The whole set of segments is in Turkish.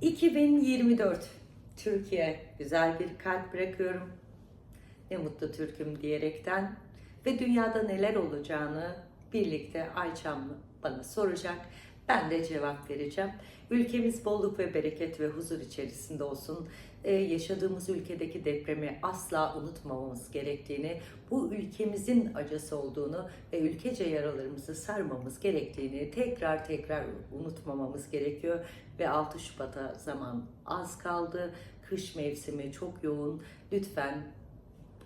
2024 Türkiye güzel bir kalp bırakıyorum. Ne mutlu Türk'üm diyerekten ve dünyada neler olacağını birlikte Ayçam bana soracak. Ben de cevap vereceğim. Ülkemiz bolluk ve bereket ve huzur içerisinde olsun. Ee, yaşadığımız ülkedeki depremi asla unutmamamız gerektiğini, bu ülkemizin acısı olduğunu ve ülkece yaralarımızı sarmamız gerektiğini tekrar tekrar unutmamamız gerekiyor. Ve 6 Şubat'a zaman az kaldı. Kış mevsimi çok yoğun. Lütfen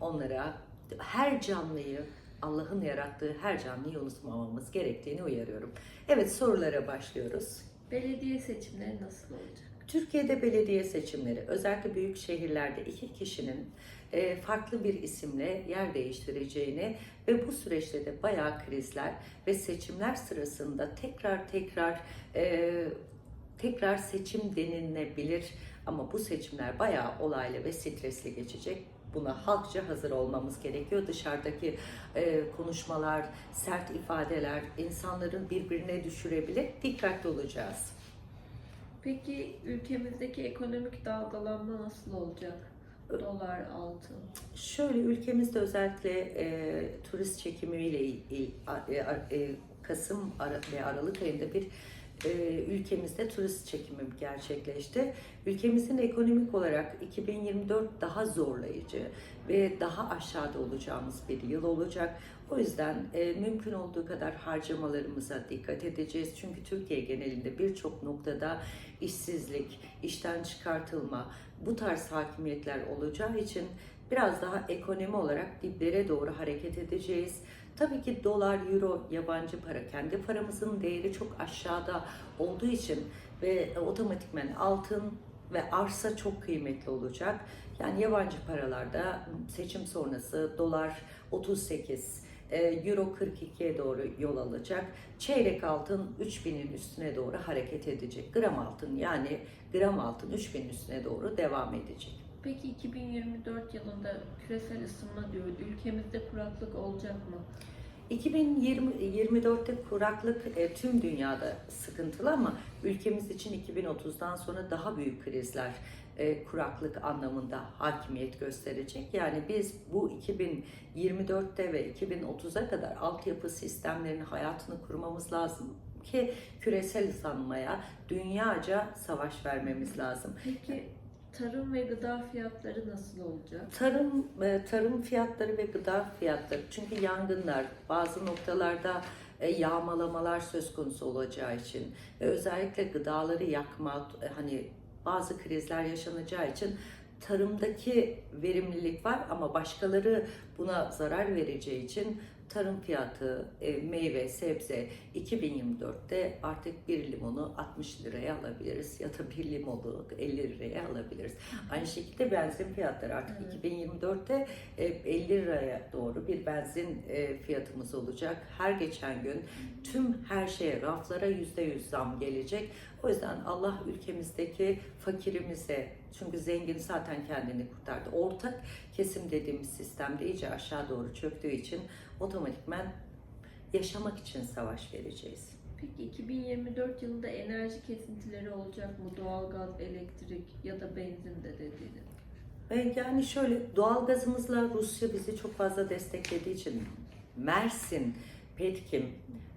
onlara her canlıyı Allah'ın yarattığı her canlıyı unutmamamız gerektiğini uyarıyorum. Evet sorulara başlıyoruz. Belediye seçimleri nasıl olacak? Türkiye'de belediye seçimleri özellikle büyük şehirlerde iki kişinin e, farklı bir isimle yer değiştireceğini ve bu süreçte de bayağı krizler ve seçimler sırasında tekrar tekrar e, tekrar seçim denilebilir ama bu seçimler bayağı olaylı ve stresli geçecek. Buna halkça hazır olmamız gerekiyor. Dışarıdaki e, konuşmalar, sert ifadeler insanların birbirine düşürebilir. Dikkatli olacağız. Peki ülkemizdeki ekonomik dalgalanma nasıl olacak? Dolar, altın. Şöyle ülkemizde özellikle e, turist çekimiyle il, il- a- e, e, Kasım ve Aralık ayında bir ülkemizde turist çekimi gerçekleşti. Ülkemizin ekonomik olarak 2024 daha zorlayıcı ve daha aşağıda olacağımız bir yıl olacak. O yüzden e, mümkün olduğu kadar harcamalarımıza dikkat edeceğiz. Çünkü Türkiye genelinde birçok noktada işsizlik, işten çıkartılma, bu tarz hakimiyetler olacağı için biraz daha ekonomi olarak diplere doğru hareket edeceğiz. Tabii ki dolar, euro, yabancı para, kendi paramızın değeri çok aşağıda olduğu için ve otomatikmen altın ve arsa çok kıymetli olacak. Yani yabancı paralarda seçim sonrası dolar 38, e, euro 42'ye doğru yol alacak. Çeyrek altın 3000'in üstüne doğru hareket edecek. Gram altın yani gram altın 3000'in üstüne doğru devam edecek. Peki 2024 yılında küresel ısınma diyor. Ülkemizde kuraklık olacak mı? 2024'te kuraklık e, tüm dünyada sıkıntılı ama ülkemiz için 2030'dan sonra daha büyük krizler e, kuraklık anlamında hakimiyet gösterecek. Yani biz bu 2024'te ve 2030'a kadar altyapı sistemlerinin hayatını kurmamız lazım ki küresel ısınmaya dünyaca savaş vermemiz lazım. Peki tarım ve gıda fiyatları nasıl olacak? Tarım e, tarım fiyatları ve gıda fiyatları çünkü yangınlar bazı noktalarda e, yağmalamalar söz konusu olacağı için ve özellikle gıdaları yakma e, hani bazı krizler yaşanacağı için tarımdaki verimlilik var ama başkaları buna zarar vereceği için tarım fiyatı, e, meyve, sebze 2024'te artık bir limonu 60 liraya alabiliriz ya da bir limonu 50 liraya alabiliriz. Aynı şekilde benzin fiyatları artık Evet. 2024'te e, 50 liraya doğru bir benzin e, fiyatımız olacak. Her geçen gün tüm her şeye raflara %100 zam gelecek. O yüzden Allah ülkemizdeki fakirimize çünkü zengin zaten kendini kurtardı. Ortak kesim dediğimiz sistemde iyice aşağı doğru çöktüğü için otomatikmen yaşamak için savaş vereceğiz. Peki 2024 yılında enerji kesintileri olacak mı? Doğalgaz, elektrik ya da benzin de dediğiniz. Yani şöyle doğalgazımızla Rusya bizi çok fazla desteklediği için Mersin, Petkim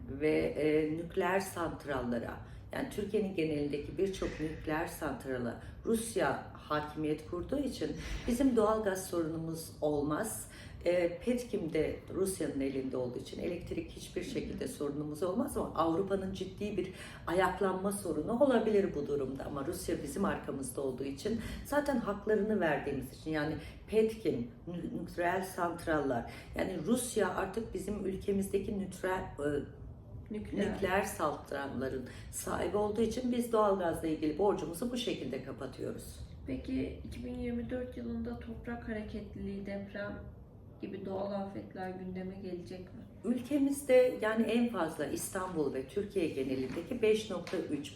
ve e, nükleer santrallara yani Türkiye'nin genelindeki birçok nükleer santrala Rusya hakimiyet kurduğu için bizim doğalgaz sorunumuz olmaz. E, Petkim de Rusya'nın elinde olduğu için elektrik hiçbir şekilde sorunumuz olmaz ama Avrupa'nın ciddi bir ayaklanma sorunu olabilir bu durumda ama Rusya bizim arkamızda olduğu için zaten haklarını verdiğimiz için yani Petkim, nü- nükleer santrallar yani Rusya artık bizim ülkemizdeki nükleer e, Nükleer. nükleer santralların sahibi olduğu için biz doğalgazla ilgili borcumuzu bu şekilde kapatıyoruz. Peki 2024 yılında toprak hareketliliği, deprem gibi doğal afetler gündeme gelecek mi? Ülkemizde yani en fazla İstanbul ve Türkiye genelindeki 5.3,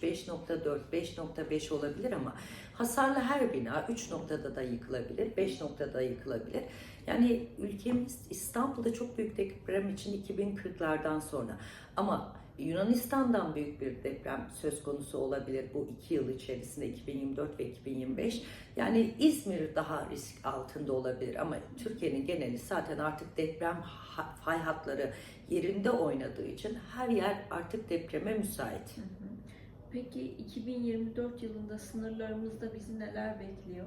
5.4, 5.5 olabilir ama hasarlı her bina 3 noktada da yıkılabilir, 5 noktada yıkılabilir. Yani ülkemiz İstanbul'da çok büyük deprem için 2040'lardan sonra ama Yunanistan'dan büyük bir deprem söz konusu olabilir bu iki yıl içerisinde 2024 ve 2025. Yani İzmir daha risk altında olabilir ama Türkiye'nin geneli zaten artık deprem fay hatları yerinde oynadığı için her yer artık depreme müsait. Peki 2024 yılında sınırlarımızda bizi neler bekliyor?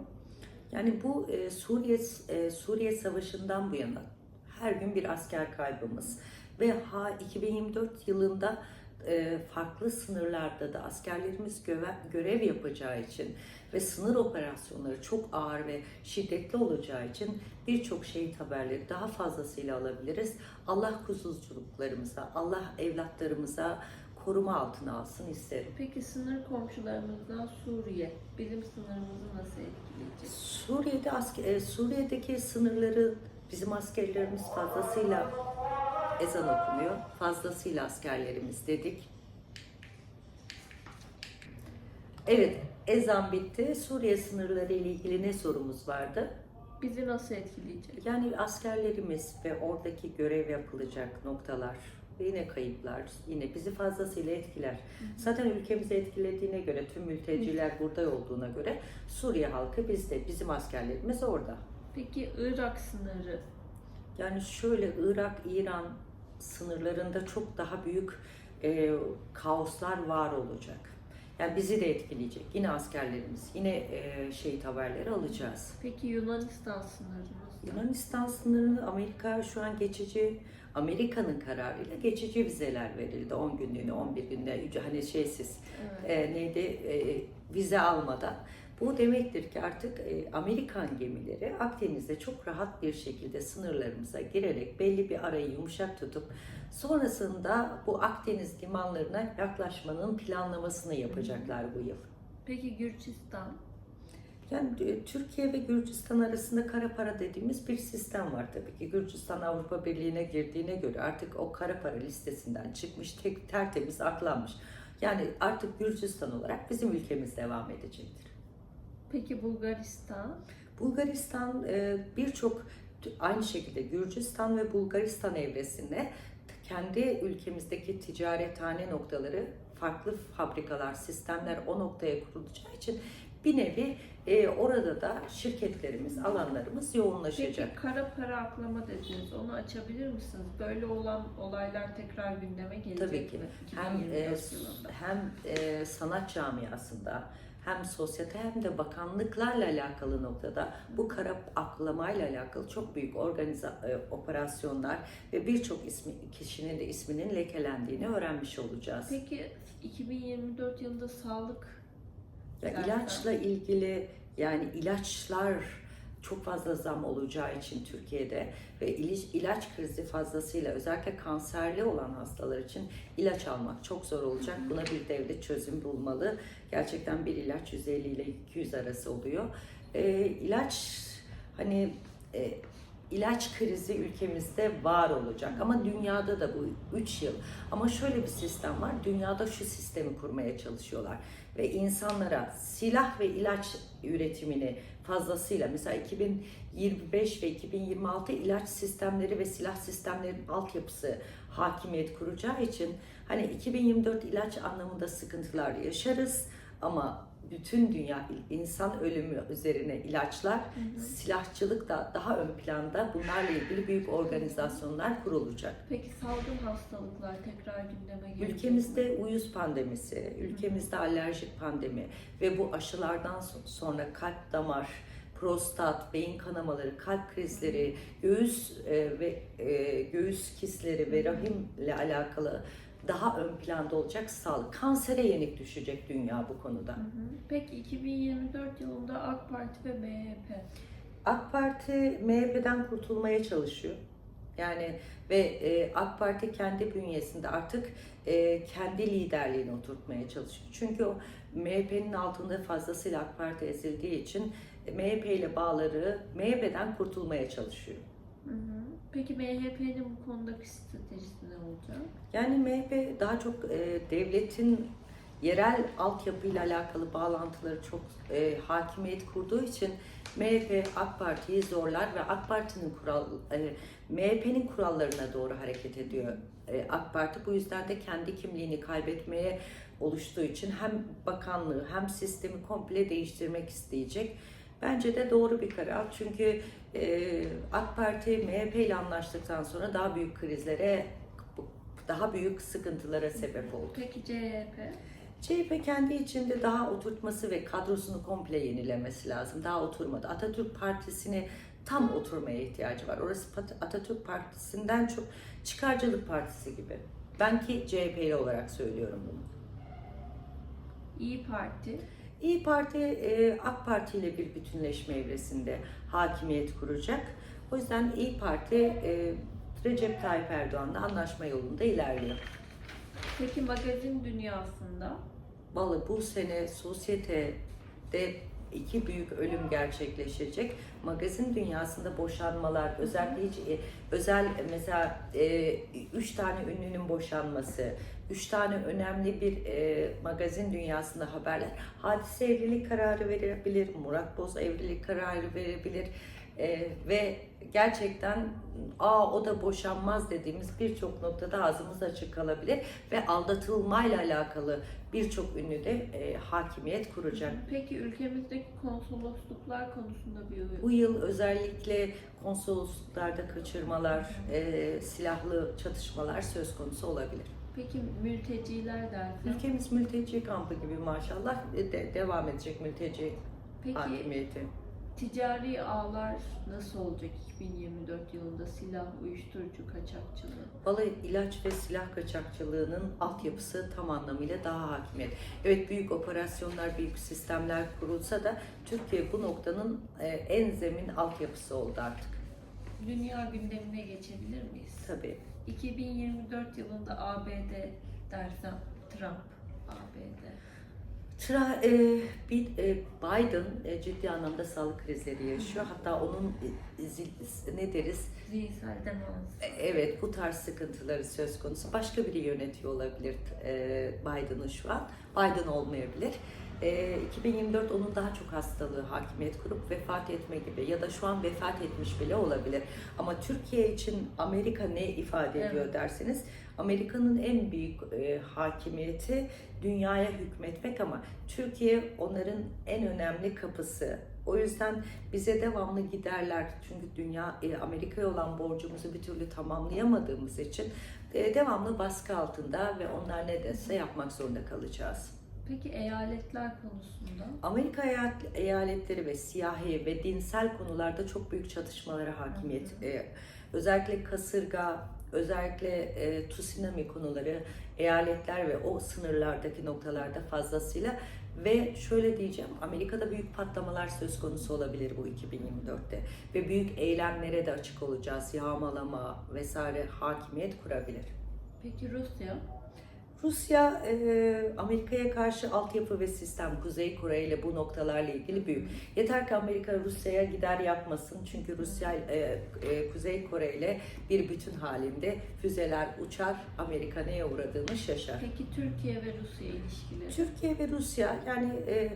Yani bu e, Suriye e, Suriye Savaşı'ndan bu yana her gün bir asker kaybımız ve ha 2024 yılında e, farklı sınırlarda da askerlerimiz göve- görev yapacağı için ve sınır operasyonları çok ağır ve şiddetli olacağı için birçok şehit haberleri daha fazlasıyla alabiliriz. Allah kuzuculuklarımıza, Allah evlatlarımıza koruma altına alsın isterim. Peki sınır komşularımızdan Suriye bizim sınırımızı nasıl etkileyecek? Suriye'de asker, e, Suriye'deki sınırları bizim askerlerimiz fazlasıyla ezan okumuyor. Fazlasıyla askerlerimiz dedik. Evet, ezan bitti. Suriye sınırları ile ilgili ne sorumuz vardı? Bizi nasıl etkileyecek? Yani askerlerimiz ve oradaki görev yapılacak noktalar yine kayıplar yine bizi fazlasıyla etkiler. Zaten ülkemizi etkilediğine göre tüm mülteciler burada olduğuna göre Suriye halkı bizde, bizim askerlerimiz orada. Peki Irak sınırı Yani şöyle Irak, İran sınırlarında çok daha büyük e, kaoslar var olacak. Yani bizi de etkileyecek. Yine askerlerimiz, yine e, şehit haberleri alacağız. Peki Yunanistan sınırımız Yunanistan sınırını Amerika şu an geçici Amerika'nın kararıyla geçici vizeler verildi 10 günlüğüne 11 günlüğüne hani şeysiz Evet. e, neydi e, vize almadan. Bu demektir ki artık e, Amerikan gemileri Akdeniz'de çok rahat bir şekilde sınırlarımıza girerek belli bir arayı yumuşak tutup sonrasında bu Akdeniz limanlarına yaklaşmanın planlamasını yapacaklar bu yıl. Peki Gürcistan Yani e, Türkiye ve Gürcistan arasında kara para dediğimiz bir sistem var tabii ki. Gürcistan Avrupa Birliği'ne girdiğine göre artık o kara para listesinden çıkmış, tek, tertemiz aklanmış. Yani artık Gürcistan olarak bizim ülkemiz devam edecektir. Peki Bulgaristan Bulgaristan e, birçok aynı şekilde Gürcistan ve Bulgaristan evresinde kendi ülkemizdeki ticarethane noktaları farklı fabrikalar, sistemler o noktaya kurulacağı için bir nevi e, orada da şirketlerimiz, alanlarımız yoğunlaşacak. Peki kara para aklama dediniz. Onu açabilir misiniz? Böyle olan olaylar tekrar gündeme gelecek Tabii ki. mi? Hem e, 2024 yılında. hem e, sanat camiasında hem sosyete hem de bakanlıklarla alakalı noktada bu kara aklamayla alakalı çok büyük organiza e, operasyonlar ve birçok ismi kişinin de isminin lekelendiğini öğrenmiş olacağız. Peki 2024 yılında sağlık Ya ilaçla ilgili yani ilaçlar çok fazla zam olacağı için Türkiye'de ve ilaç, krizi fazlasıyla özellikle kanserli olan hastalar için ilaç almak çok zor olacak. Buna bir devlet çözüm bulmalı. Gerçekten bir ilaç 150 ile 200 arası oluyor. Ee, ilaç hani e, ilaç krizi ülkemizde var olacak ama dünyada da bu 3 yıl. Ama şöyle bir sistem var. Dünyada şu sistemi kurmaya çalışıyorlar ve insanlara silah ve ilaç üretimini fazlasıyla mesela 2025 ve 2026 ilaç sistemleri ve silah sistemlerinin altyapısı hakimiyet kuracağı için hani 2024 ilaç anlamında sıkıntılar yaşarız ama bütün dünya insan ölümü üzerine ilaçlar, silahçılık da daha ön planda bunlarla ilgili büyük organizasyonlar kurulacak. Peki salgın hastalıklar tekrar gündeme mi? Ülkemizde uyuz pandemisi, ülkemizde alerjik pandemi ve bu aşılardan so- sonra kalp damar, prostat, beyin kanamaları, kalp krizleri, göğüs e, ve e, göğüs kisleri ve rahimle alakalı daha ön planda olacak sağlık. Kansere yenik düşecek dünya bu konuda. Hı hı. Peki 2024 yılında AK Parti ve MHP AK Parti MHP'den kurtulmaya çalışıyor. Yani ve e, AK Parti kendi bünyesinde artık e, kendi liderliğini oturtmaya çalışıyor. Çünkü o MHP'nin altında fazlasıyla AK Parti ezildiği için MHP ile bağları MHP'den kurtulmaya çalışıyor. Hı hı. Peki MHP'nin bu konudaki stratejisi ne olacak? Yani MHP daha çok e, devletin yerel altyapıyla alakalı bağlantıları çok e, hakimiyet kurduğu için MHP AK Parti'yi zorlar ve AK Parti'nin kural e, MHP'nin kurallarına doğru hareket ediyor e, AK Parti bu yüzden de kendi kimliğini kaybetmeye oluştuğu için hem bakanlığı hem sistemi komple değiştirmek isteyecek. Bence de doğru bir karar çünkü e, AK Parti MHP ile anlaştıktan sonra daha büyük krizlere, daha büyük sıkıntılara sebep oldu. Peki CHP? CHP kendi içinde daha oturtması ve kadrosunu komple yenilemesi lazım. Daha oturmadı. Atatürk Partisi'ni tam oturmaya ihtiyacı var. Orası Atatürk Partisi'nden çok çıkarcılık partisi gibi. Ben ki CHP'li olarak söylüyorum bunu. İyi Parti? İyi Parti e, AK Parti ile bir bütünleşme evresinde hakimiyet kuracak. O yüzden İyi Parti e, Recep Tayyip Erdoğan'la anlaşma yolunda ilerliyor. Peki magazin dünyasında? Vallahi bu sene sosyetede iki büyük ölüm gerçekleşecek. Magazin dünyasında boşanmalar, özellikle hiç e, özel mesela e, üç tane ünlünün boşanması, üç tane önemli bir e, magazin dünyasında haberler. Hadise evlilik kararı verebilir, Murat Boz evlilik kararı verebilir. E, ve gerçekten aa o da boşanmaz dediğimiz birçok noktada ağzımız açık kalabilir ve aldatılmayla alakalı birçok ünlü de e, hakimiyet kuracak. Peki ülkemizdeki konsolosluklar konusunda bir uyum? Bu yıl özellikle konsolosluklarda kaçırmalar, e, silahlı çatışmalar söz konusu olabilir. Peki mülteciler dersen? Ülkemiz mülteci kampı gibi maşallah de, devam edecek mülteci Peki hakimiyeti. ticari ağlar nasıl olacak 2024 yılında silah, uyuşturucu kaçakçılığı? Vallahi ilaç ve silah kaçakçılığının altyapısı tam anlamıyla daha hakimiyet. Evet büyük operasyonlar, büyük sistemler kurulsa da Türkiye bu noktanın e, en zemin altyapısı oldu artık. Dünya gündemine geçebilir miyiz? Tabii. 2024 yılında ABD dersem Trump ABD. Tra, e, bir, e, Biden e, ciddi anlamda sağlık krizleri yaşıyor. Hatta onun e, zil- ne deriz? Zihinsel demans. E, Evet bu tarz sıkıntıları söz konusu. Başka biri yönetiyor olabilir e, Biden'ı şu an. Biden olmayabilir. E, 2024 onun daha çok hastalığı hakimiyet kurup vefat etme gibi ya da şu an vefat etmiş bile olabilir. Ama Türkiye için Amerika ne ifade ediyor Evet. derseniz Amerika'nın en büyük e, hakimiyeti dünyaya hükmetmek ama Türkiye onların en önemli kapısı. O yüzden bize devamlı giderler. Çünkü dünya e, Amerika'ya olan borcumuzu bir türlü tamamlayamadığımız için e, devamlı baskı altında ve onlar ne dese yapmak zorunda kalacağız. Peki eyaletler konusunda? Amerika eyalet- eyaletleri ve siyahi ve dinsel konularda çok büyük çatışmalara hakimiyet. e, özellikle kasırga, özellikle e, tsunami konuları eyaletler ve o sınırlardaki noktalarda fazlasıyla ve şöyle diyeceğim Amerika'da büyük patlamalar söz konusu olabilir bu 2024'te ve büyük eylemlere de açık olacağız. Yağmalama vesaire hakimiyet kurabilir. Peki Rusya? Rusya e, Amerika'ya karşı altyapı ve sistem Kuzey Kore ile bu noktalarla ilgili büyük. Yeter ki Amerika Rusya'ya gider yapmasın. Çünkü Rusya e, e, Kuzey Kore ile bir bütün halinde füzeler uçar. Amerika neye uğradığını şaşar. Peki Türkiye ve Rusya ilişkileri? Türkiye ve Rusya yani e,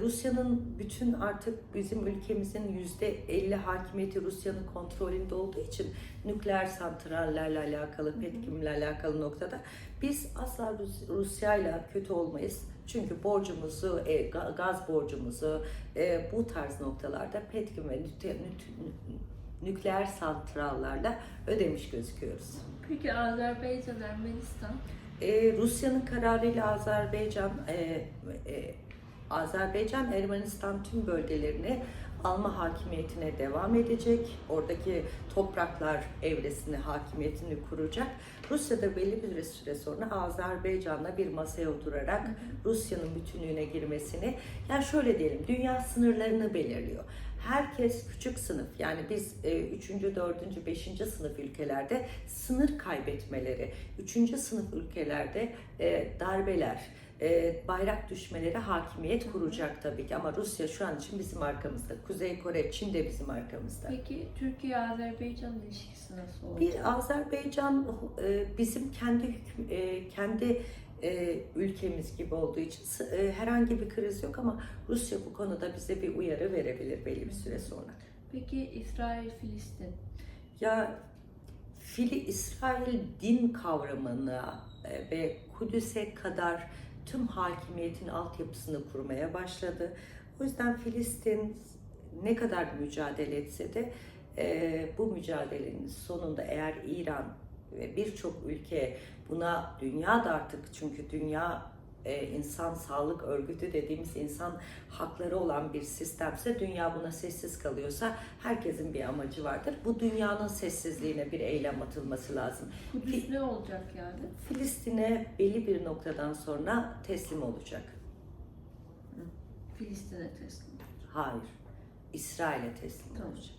Rusya'nın bütün artık bizim ülkemizin yüzde 50 hakimiyeti Rusya'nın kontrolünde olduğu için nükleer santrallerle alakalı, petkimle alakalı noktada biz asla Rus- Rusya'yla kötü olmayız. Çünkü borcumuzu, e, ga- gaz borcumuzu e, bu tarz noktalarda petkim ve nükte- nü- nükleer santrallerle ödemiş gözüküyoruz. Peki Azerbaycan, Ermenistan? Ee, Rusya'nın kararıyla Azerbaycan, e, e, Azerbaycan Ermenistan tüm bölgelerini alma hakimiyetine devam edecek. Oradaki topraklar evresini hakimiyetini kuracak. Rusya da belli bir süre sonra Azerbaycan'la bir masaya oturarak Rusya'nın bütünlüğüne girmesini, yani şöyle diyelim, dünya sınırlarını belirliyor. Herkes küçük sınıf yani biz 3. 4. 5. sınıf ülkelerde sınır kaybetmeleri, 3. sınıf ülkelerde e, darbeler, e, bayrak düşmeleri hakimiyet kuracak tabii ki ama Rusya şu an için bizim arkamızda. Kuzey Kore, Çin de bizim arkamızda. Peki Türkiye-Azerbaycan ilişkisi nasıl olacak? Bir Azerbaycan e, bizim kendi e, kendi e, ülkemiz gibi olduğu için e, herhangi bir kriz yok ama Rusya bu konuda bize bir uyarı verebilir belli bir süre sonra. Peki İsrail-Filistin? Ya Fili İsrail din kavramına e, ve Kudüs'e kadar tüm hakimiyetin altyapısını kurmaya başladı. O yüzden Filistin ne kadar mücadele etse de e, bu mücadelenin sonunda eğer İran ve birçok ülke buna dünya da artık çünkü dünya e, insan sağlık örgütü dediğimiz insan hakları olan bir sistemse dünya buna sessiz kalıyorsa herkesin bir amacı vardır. Bu dünyanın sessizliğine bir eylem atılması lazım. Kudüs ne olacak yani? Filistin'e belli bir noktadan sonra teslim olacak. Filistin'e teslim. Hayır. İsrail'e teslim Tamam. olacak.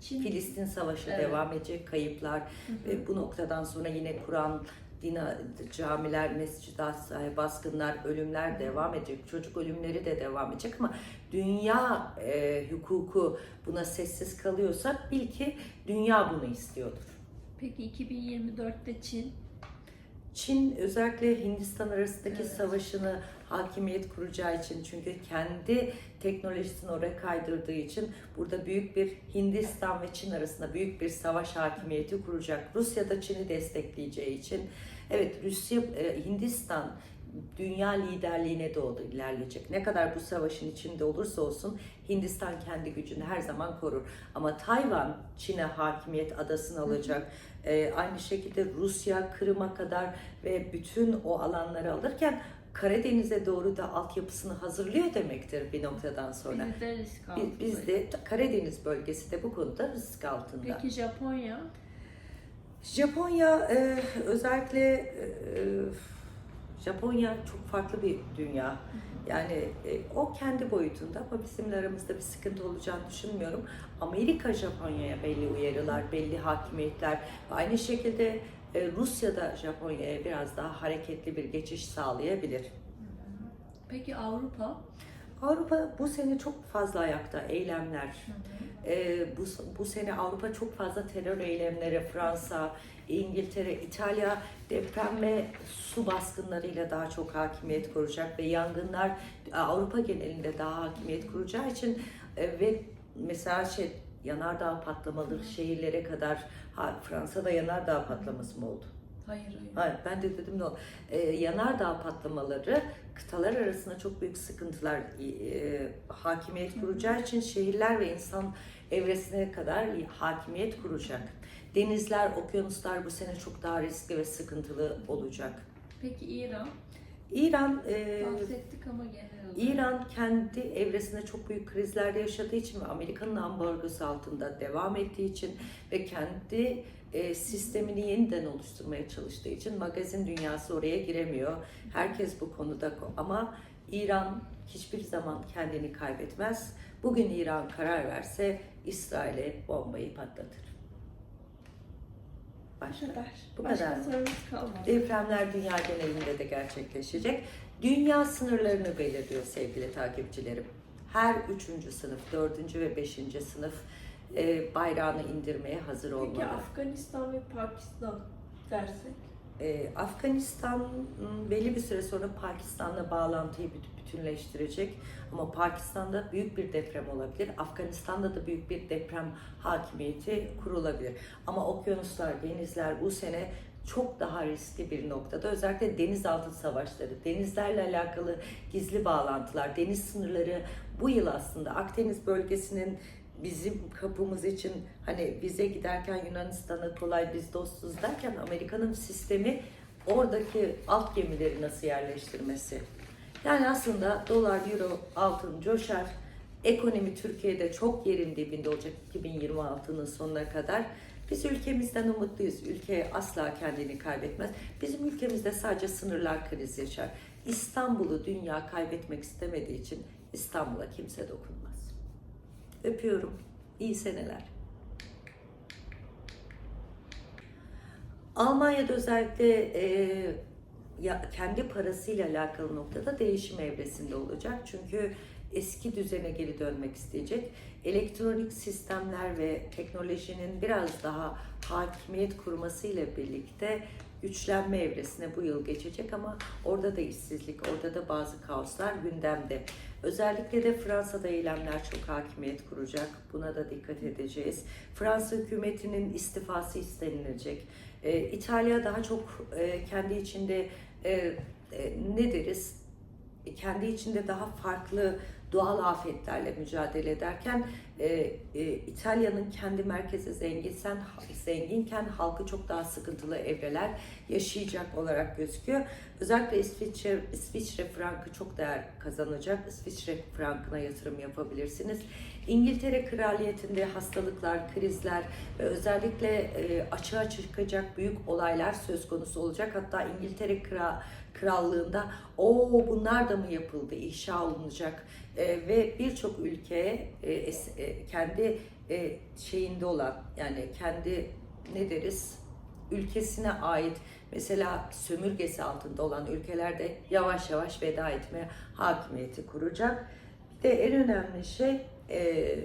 Çin Filistin Savaşı Evet. devam edecek, kayıplar Hı hı. ve bu noktadan sonra yine Kur'an, dina, camiler, mescidler, baskınlar, ölümler devam edecek. Çocuk ölümleri de devam edecek ama dünya e, hukuku buna sessiz kalıyorsa bil ki dünya bunu istiyordur. Peki 2024'te Çin Çin özellikle Hindistan arasındaki Evet. savaşını hakimiyet kuracağı için çünkü kendi teknolojisini oraya kaydırdığı için burada büyük bir Hindistan ve Çin arasında büyük bir savaş hakimiyeti kuracak. Rusya da Çin'i destekleyeceği için evet Rusya e, Hindistan dünya liderliğine doğru ilerleyecek. Ne kadar bu savaşın içinde olursa olsun Hindistan kendi gücünü her zaman korur. Ama Tayvan Çin'e hakimiyet adasını alacak. Ee, aynı şekilde Rusya Kırım'a kadar ve bütün o alanları alırken Karadeniz'e doğru da altyapısını hazırlıyor demektir bir noktadan sonra. biz de risk Biz, altındayız. biz de Karadeniz bölgesi de bu konuda risk altında. Peki Japonya? Japonya e, özellikle e, Japonya çok farklı bir dünya. Yani e, o kendi boyutunda ama bizimle aramızda bir sıkıntı olacağını düşünmüyorum. Amerika Japonya'ya belli uyarılar, belli hakimiyetler aynı şekilde e, Rusya da Japonya'ya biraz daha hareketli bir geçiş sağlayabilir. Peki Avrupa? Avrupa bu sene çok fazla ayakta, eylemler. Ee, bu, bu sene Avrupa çok fazla terör eylemleri, Fransa, İngiltere, İtalya deprem ve su baskınlarıyla daha çok hakimiyet kuracak ve yangınlar e, Avrupa genelinde daha hakimiyet kuracağı için e, ve mesela şey yanardağ patlamaları şehirlere kadar ha, Fransa'da yanardağ patlaması mı oldu? Hayır hayır. Hayır, ben de dedim ne oldu? Ee, yanardağ patlamaları kıtalar arasında çok büyük sıkıntılar e, hakimiyet kuracağı için şehirler ve insan evresine kadar hakimiyet kuracak. Denizler, okyanuslar bu sene çok daha riskli ve sıkıntılı olacak. Peki İran? İran e, Bahsettik ama genel olarak. İran kendi evresinde çok büyük krizlerde yaşadığı için ve Amerika'nın ambargosu altında devam ettiği için ve kendi e, sistemini yeniden oluşturmaya çalıştığı için magazin dünyası oraya giremiyor. Herkes bu konuda ama İran hiçbir zaman kendini kaybetmez. Bugün İran karar verse İsrail'e bombayı patlatır. Bu Başka. kadar. Bu Başka kadar. sorumuz kalmadı. Depremler dünya genelinde de gerçekleşecek. Dünya sınırlarını belirliyor sevgili takipçilerim. Her üçüncü sınıf, dördüncü ve beşinci sınıf e, bayrağını indirmeye hazır Peki olmalı. Afganistan ve Pakistan dersek? E, Afganistan m, belli bir süre sonra Pakistan'la bağlantıyı büt- bütünleştirecek. Ama Pakistan'da büyük bir deprem olabilir. Afganistan'da da büyük bir deprem hakimiyeti kurulabilir. Ama okyanuslar, denizler bu sene çok daha riskli bir noktada. Özellikle denizaltı savaşları, denizlerle alakalı gizli bağlantılar, deniz sınırları bu yıl aslında Akdeniz bölgesinin bizim kapımız için hani bize giderken Yunanistan'a kolay biz dostuz derken Amerika'nın sistemi oradaki alt gemileri nasıl yerleştirmesi. Yani aslında dolar, euro, altın coşar. Ekonomi Türkiye'de çok yerin dibinde olacak 2026'nın sonuna kadar. Biz ülkemizden umutluyuz. Ülke asla kendini kaybetmez. Bizim ülkemizde sadece sınırlar kriz yaşar. İstanbul'u dünya kaybetmek istemediği için İstanbul'a kimse dokunmaz. Öpüyorum. İyi seneler. Almanya'da özellikle e, ya, kendi parasıyla alakalı noktada değişim evresinde olacak. Çünkü eski düzene geri dönmek isteyecek. Elektronik sistemler ve teknolojinin biraz daha hakimiyet kurmasıyla birlikte güçlenme evresine bu yıl geçecek ama orada da işsizlik, orada da bazı kaoslar gündemde. Özellikle de Fransa'da eylemler çok hakimiyet kuracak. Buna da dikkat edeceğiz. Fransa hükümetinin istifası istenilecek. Ee, İtalya daha çok e, kendi içinde e, e, ne deriz? Kendi içinde daha farklı doğal afetlerle mücadele ederken e, e, İtalya'nın kendi merkezi zenginsen zenginken halkı çok daha sıkıntılı evreler yaşayacak olarak gözüküyor. Özellikle İsviçre, İsviçre frankı çok değer kazanacak. İsviçre frankına yatırım yapabilirsiniz. İngiltere kraliyetinde hastalıklar, krizler ve özellikle e, açığa çıkacak büyük olaylar söz konusu olacak. Hatta İngiltere kra, krallığında o bunlar da mı yapıldı, inşa olunacak e, ve birçok ülke e, e, kendi e, şeyinde olan yani kendi ne deriz ülkesine ait mesela sömürgesi altında olan ülkelerde yavaş yavaş veda etmeye hakimiyeti kuracak. Bir de en önemli şey e,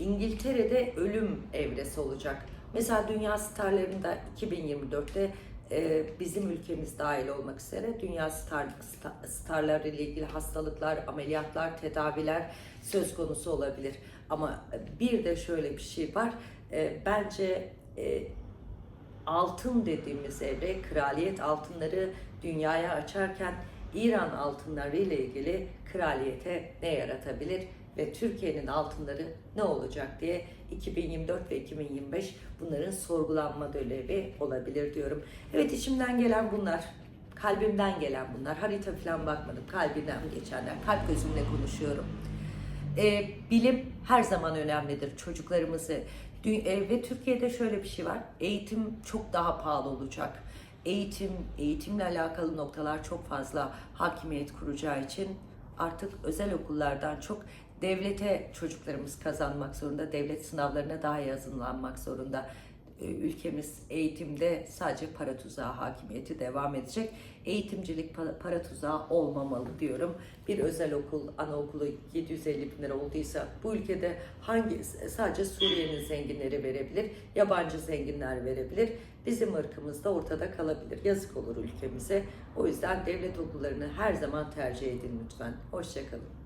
İngiltere'de ölüm evresi olacak. Mesela dünya starlarında 2024'te e, bizim ülkemiz dahil olmak üzere dünya star, sta- starları ile ilgili hastalıklar, ameliyatlar, tedaviler söz konusu olabilir. Ama bir de şöyle bir şey var. E, bence e, altın dediğimiz evre, kraliyet altınları dünyaya açarken İran altınları ile ilgili kraliyete ne yaratabilir ve Türkiye'nin altınları ne olacak diye 2024 ve 2025 bunların sorgulanma dönemi olabilir diyorum. Evet içimden gelen bunlar. Kalbimden gelen bunlar. Harita falan bakmadım. Kalbimden geçenler. Kalp gözümle konuşuyorum. E, bilim her zaman önemlidir. Çocuklarımızı e, ve Türkiye'de şöyle bir şey var. Eğitim çok daha pahalı olacak. Eğitim, eğitimle alakalı noktalar çok fazla hakimiyet kuracağı için artık özel okullardan çok devlete çocuklarımız kazanmak zorunda. Devlet sınavlarına daha iyi hazırlanmak zorunda. E, Ülkemiz eğitimde sadece para tuzağı hakimiyeti devam edecek. Eğitimcilik pa- para tuzağı olmamalı diyorum. Bir özel okul, anaokulu 750 bin lira olduysa bu ülkede hangi sadece Suriye'nin zenginleri verebilir, yabancı zenginler verebilir. Bizim ırkımız da ortada kalabilir. Yazık olur ülkemize. O yüzden devlet okullarını her zaman tercih edin lütfen. Hoşçakalın.